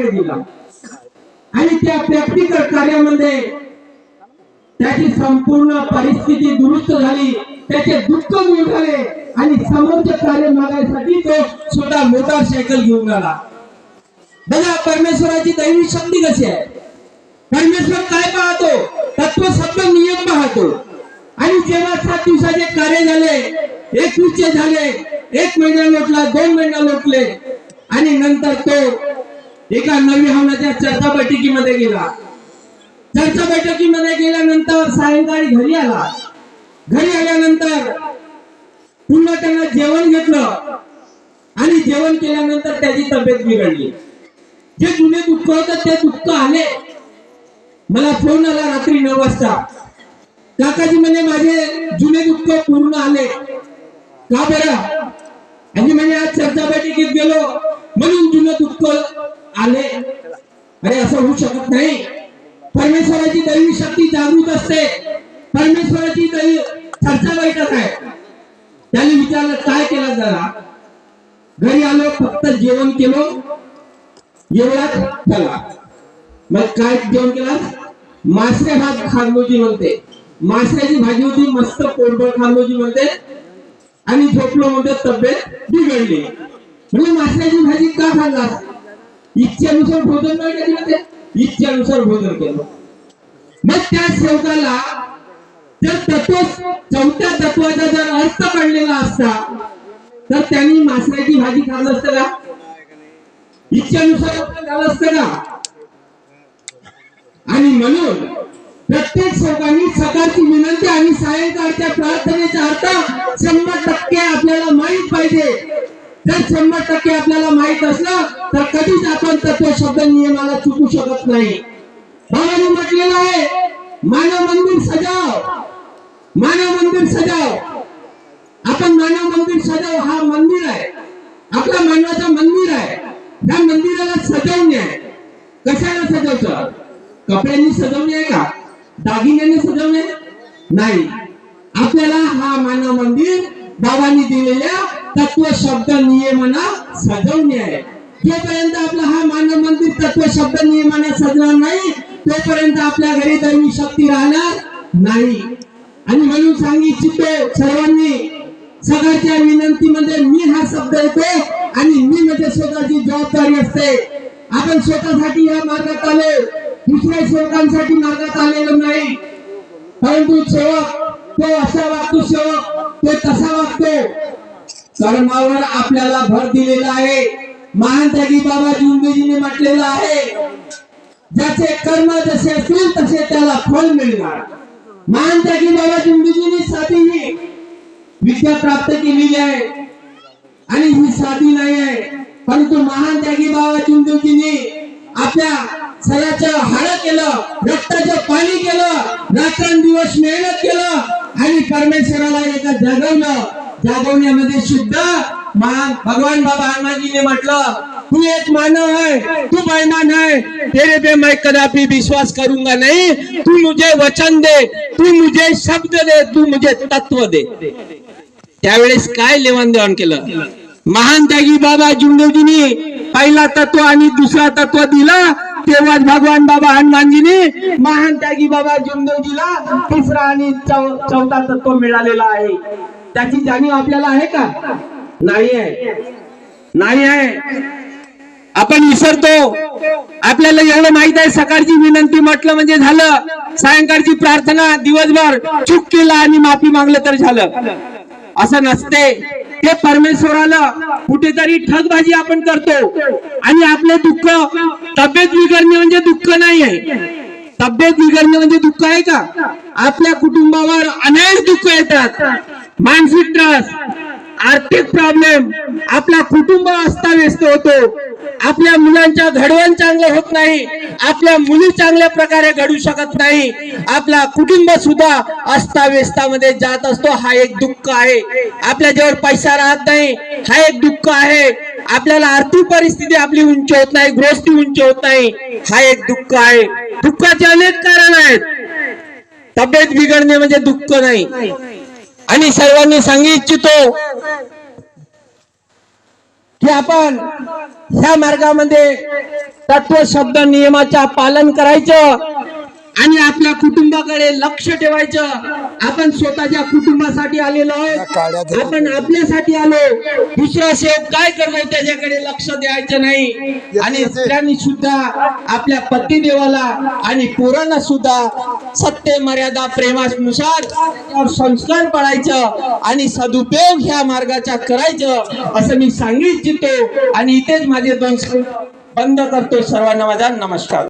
कार्य दिला. आणि त्या प्रॅक्टिकल कार्यामध्ये त्याची संपूर्ण परिस्थिती दुरुस्त झाली. त्याचे दुःख दूर झाले. आणि समोरचे कार्य मागायसाठी तो स्वतः मोटारसायकल घेऊन आला. बघा परमेश्वराची दैवी शक्ती कशी आहे? परमेश्वर काय पाहतो? तत्व शब्द नियम पाहतो. आणि जेव्हा सात दिवसाचे कार्य झाले एकवीसचे झाले एक महिना लोटला दोन महिना लोटले आणि नंतर तो एका नवी हवनाच्या चर्चा बैठकीमध्ये गेला. चर्चा बैठकीमध्ये गेल्यानंतर सायंकाळी घरी आला. घरी आल्यानंतर पुन्हा त्यांना जेवण घेतलं. आणि जेवण केल्यानंतर त्याची तब्येत बिघडली. जे जुने दुःख होतं ते दुःख आले. मला फोन आला रात्री नऊ वाजता. काकाजी म्हणे माझे जुने दुःख पूर्ण आले. का बरं? आणि म्हणजे आज चर्चा बैठकीत गेलो. म्हणून जुनं दुःख आले. अरे असं होऊ शकत नाही. परमेश्वराची दैवी शक्ती जागृत असते. परमेश्वराची दैवी चर्चा बैठक आहे. त्याने विचारलं काय केलं जरा? घरी आलो फक्त जेवण केलो. एवढाच झाला. मग काय जेवण केला? मासे भात खारलोजी म्हणते. माशाची भाजी होती मस्त पोटभर खारलोजी म्हणते. आणि झोपलो म्हणते तब्येत बिघडली. म्हणजे माशाची भाजी का खाल्लास? इच्छेनुसार भोजन नाही केलं ते? इच्छेनुसार भोजन केलं. मग त्या सेवकाला जर तत्व चौथ्या तत्वाचा जर अर्थ काढलेला असता तर त्यांनी मासळ्याची भाजी खाल्लं असतं का? इच्छेनुसार भोजन झालं असतं का? आणि म्हणून प्रत्येक सेवकांनी सकाळची विनंती आणि सायंकाळच्या प्रार्थनेचा अर्थ शंभर टक्के आपल्याला माहीत पाहिजे. तर शंभर टक्के आपल्याला माहीत असलं तर कधीच आपण तत्व शब्द नियमाला चुकू शकत नाही. बाबांनी म्हटलेलं आहे मानव मंदिर सजाव मानव मंदिर सजाव. आपण मानव मंदिर सजाव हा मंदिर आहे. आपला मानवाचं मंदिर आहे. त्या मंदिराला सजवणे आहे. कशाला सजवतं? कपड्यांनी सजवणे आहे का? दागिन्याने सजवणे? नाही. आपल्याला हा मानव मंदिर बाबांनी दिलेल्या तत्व शब्द नियमना सजवणे आहे जोपर्यंत आपला हा मानव मंदिर तत्व शब्द नियमाने सजणार नाही तोपर्यंत आपल्या घरी दैवी शक्ती राहणार नाही. आणि म्हणून सांगितले सर्वांनी सगळ्याच्या विनंतीमध्ये मी हा शब्द येतो आणि मी म्हणजे स्वतःची जबाबदारी असते. आपण स्वतःसाठी या मार्गात आलो दुसऱ्या सेवकांसाठी मार्गात आलेलो नाही. परंतु सेवक तो असा वागतो सेवक तो तसा वागतो. कर्मावर आपल्याला भर दिलेला आहे. महान त्यागी बाबा जुंबेजीने म्हटलेलं आहे ज्याचे कर्म जसे असतील तसे त्याला फल मिळणार. महान त्यागी बाबा जुंबेजीने साधी विद्या प्राप्त केलेली आहे. आणि ही साधी नाही आहे. परंतु महान त्यागी बाबा चिंतूजींनी आपल्या सराचं हाड केलं रक्ताचं पाणी केलं रात्रंदिवस मेहनत केलं आणि परमेश्वराला एका जगवलं जागवण्यामध्ये शुद्ध महान भगवान बाबा हनुमानजीने म्हटलं तू एक मानव है तू बेईमान है तेरे पे मैं कदापि विश्वास करूंगा नहीं. तू मुझे वचन दे तू मुझे शब्द दे तू मुझे तत्व दे. त्यावेळेस काय लेवाण देवाण केलं? महान त्यागी बाबा जुंगजीनी पहिला तत्व आणि दुसरा तत्व दिला तेव्हाच भगवान बाबा हनुमानजीने महान त्यागी बाबा जुंगजीला तिसरा आणि चौ- चौथा तत्व मिळालेला आहे. त्याची जाणीव आपल्याला आहे का? नाही आहे. नाही आहे. आपण विसरतो. आपल्याला एवढं माहीत आहे सकाळची विनंती म्हटलं म्हणजे झालं. सायंकाळची प्रार्थना दिवसभर चूक केला आणि माफी मागलं तर झालं. असं नसते. ते परमेश्वराला कुठेतरी ठगबाजी आपण करतो. आणि आपले दुःख तब्येत बिघडणे म्हणजे दुःख नाही आहे. तब्येत बिघडणे म्हणजे दुःख आहे का? आपल्या कुटुंबावर अनेक दुःख येतात. मानसिक त्रास आर्थिक प्रॉब्लेम आपला कुटुंब अस्ताव्यस्त होतो. आपल्या मुलांच्या घडवण चांगलं होत नाही. आपल्या मुली चांगल्या प्रकारे घडू शकत नाही. आपला कुटुंब सुद्धा अस्ताव्यस्तामध्ये जात असतो. हा एक दुःख आहे. आपल्या जवळ पैसा राहत नाही हा एक दुःख आहे. आपल्याला आर्थिक परिस्थिती आपली उंच होत नाही गृहस्थी उंच होत नाही. हा एक दुःख आहे. दुःखाचे अनेक कारण आहेत. तब्येत बिघडणे म्हणजे दुःख नाही. आणि सर्वांनी सांगू इच्छितो की आपण ह्या मार्गामध्ये तत्व शब्द नियमाच्या पालन करायचं. आणि आपल्या कुटुंबाकडे लक्ष ठेवायचं. आपण स्वतःच्या कुटुंबासाठी आलेलो आहोत. आपण आपल्यासाठी आलो. दुसरा सेव काय करतो त्याच्याकडे लक्ष द्यायचं नाही. आणि स्त्रियांनी सुद्धा आपल्या पतिदेवाला आणि पोरांना सुद्धा सत्य मर्यादा प्रेमानुसार संस्कार पडायचं आणि सदुपयोग ह्या मार्गाचा करायचं असं मी सांगिततो आणि इथेच माझे दोन बंद करतो. सर्वांना माझा नमस्कार.